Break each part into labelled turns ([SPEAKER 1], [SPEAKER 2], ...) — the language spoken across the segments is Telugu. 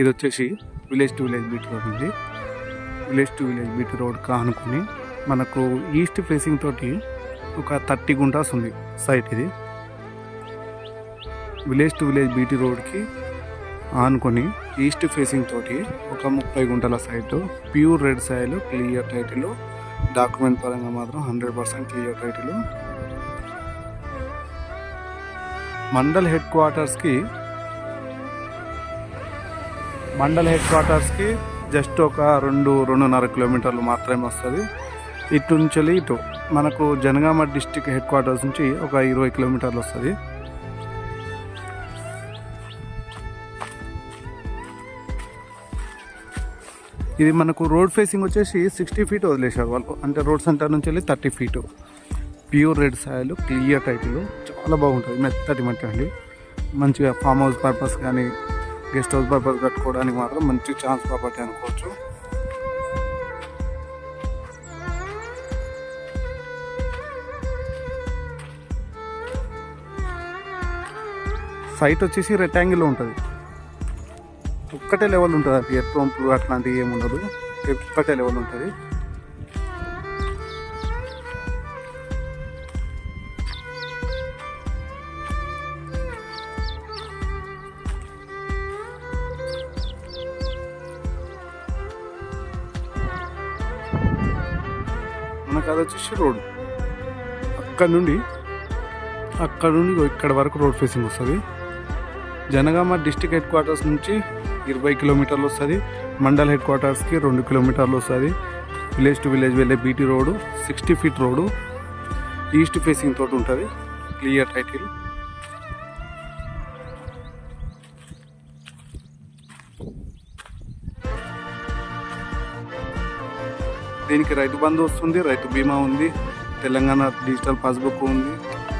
[SPEAKER 1] ఇది వచ్చేసి village to village BT road ఉంది village to village BT road కానుకొని మనకు ఈస్ట్ ఫేసింగ్ తోటి ఒక థర్టీ గుంటాస్ ఉంది సైట్ ఇది. విలేజ్ టు విలేజ్ బీటీ రోడ్కి ఆనుకొని ఈస్ట్ ఫేసింగ్ తోటి ఒక ముప్పై గుంటల site pure red soil clear title document పరంగా మాత్రం hundred percent clear title. Mandal head క్వార్టర్స్కి mandal head క్వార్టర్స్కి జస్ట్ ఒక రెండు రెండున్నర కిలోమీటర్లు మాత్రమే వస్తుంది. ఇటు నుంచి వెళ్ళి ఇటు మనకు జనగామ డిస్టిక్ హెడ్ క్వార్టర్స్ నుంచి ఒక ఇరవై కిలోమీటర్లు వస్తుంది. ఇది మనకు రోడ్ ఫేసింగ్ వచ్చేసి సిక్స్టీ ఫీట్ వదిలేశారు వాళ్ళు. అంటే రోడ్ సెంటర్ నుంచి వెళ్ళి thirty feet. Pure red soil clear title చాలా బాగుంటుంది మెత్తటి మట్టి అండి. మంచిగా ఫామ్ హౌస్ పర్పస్ కానీ గెస్ట్ హౌస్ పర్పస్ కట్టుకోవడానికి మాత్రం మంచి ఛాన్స్ ప్రాపర్టీ అనుకోవచ్చు. సైట్ వచ్చేసి రెక్టాంగిల్లో ఉంటుంది. ఒక్కటే లెవెల్ ఉంటుంది. అది ఎత్తు వంపులు అట్లాంటివి ఏమి ఉండదు ఒక్కటే లెవెల్ ఉంటుంది. మనకు అది వచ్చేసి రోడ్ అక్కడ నుండి అక్కడ నుండి ఇక్కడ వరకు రోడ్ ఫేసింగ్ వస్తుంది. జనగామ డిస్టిక్ హెడ్ క్వార్టర్స్ నుంచి ఇరవై కిలోమీటర్లు వస్తుంది. మండల్ హెడ్ క్వార్టర్స్కి రెండు కిలోమీటర్లు వస్తుంది. విలేజ్ టు విలేజ్ వెళ్ళే BT road sixty feet road east facing తోటి ఉంటుంది. Clear title. దీనికి రైతు బంధు వస్తుంది రైతు బీమా ఉంది తెలంగాణ డిజిటల్ పాస్బుక్ ఉంది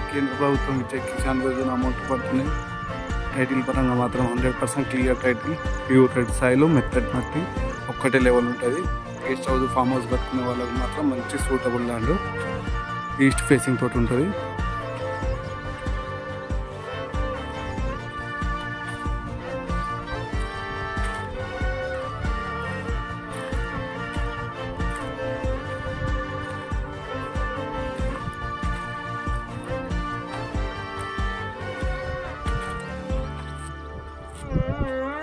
[SPEAKER 1] కేంద్ర ప్రభుత్వం ఇచ్చే కిసాన్ యోజన అమౌంట్ పడుతున్నాయి. టైటిల్ పరంగా మాత్రం hundred percent clear title pure red soil మెత్తడ్ మట్టి ఒక్కటే లెవెల్ ఉంటుంది. గెస్ట్ హౌస్ ఫామ్ హౌస్ కట్టుకునే వాళ్ళకి మాత్రం మంచి సూటబుల్ ల్యాండ్ ఈస్ట్ ఫేసింగ్ తోటి ఉంటుంది. Bye.